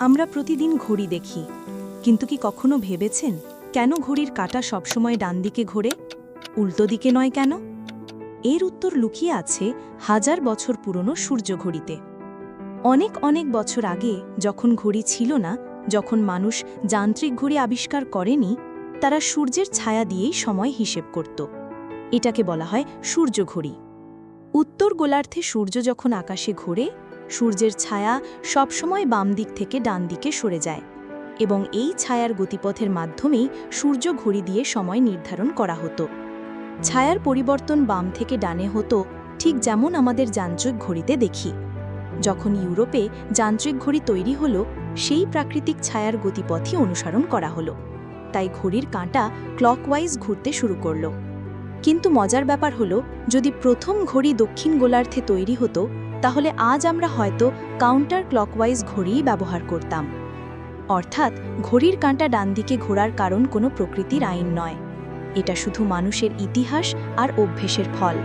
আমরা প্রতিদিন ঘড়ি দেখি। কিন্তু কি কখনো ভেবেছেন, কেন ঘড়ির কাঁটা সবসময় ডান দিকে ঘোরে, উল্টো দিকে নয় কেন? এর উত্তর লুকিয়ে আছে হাজার বছর পুরনো সূর্য ঘড়িতে। অনেক অনেক বছর আগে যখন ঘড়ি ছিল না, যখন মানুষ যান্ত্রিক ঘড়ি আবিষ্কার করেনি, তারা সূর্যের ছায়া দিয়েই সময় হিসেব করত। এটাকে বলা হয় সূর্য ঘড়ি। উত্তর গোলার্ধে সূর্য যখন আকাশে ঘোরে সূর্যের ছায়া সবসময় বাম দিক থেকে ডান দিকে সরে যায় এবং এই ছায়ার গতিপথের মাধ্যমেই সূর্য ঘড়ি দিয়ে সময় নির্ধারণ করা হতো। ছায়ার পরিবর্তন বাম থেকে ডানে হতো, ঠিক যেমন আমাদের যান্ত্রিক ঘড়িতে দেখি। যখন ইউরোপে যান্ত্রিক ঘড়ি তৈরি হলো, সেই প্রাকৃতিক ছায়ার গতিপথই অনুসরণ করা হলো। তাই ঘড়ির কাঁটা ক্লকওয়াইজ ঘুরতে শুরু করল। কিন্তু মজার ব্যাপার হলো, যদি প্রথম ঘড়ি দক্ষিণ গোলার্ধে তৈরি হতো তাহলে আজ আমরা হয়তো কাউন্টার ক্লকওয়াইজ ঘড়িই ব্যবহার করতাম। অর্থাৎ ঘড়ির কাঁটা ডান দিকে ঘোরার কারণ কোনো প্রকৃতির আইন নয়। এটা শুধু মানুষের ইতিহাস আর অভ্যেসের ফল।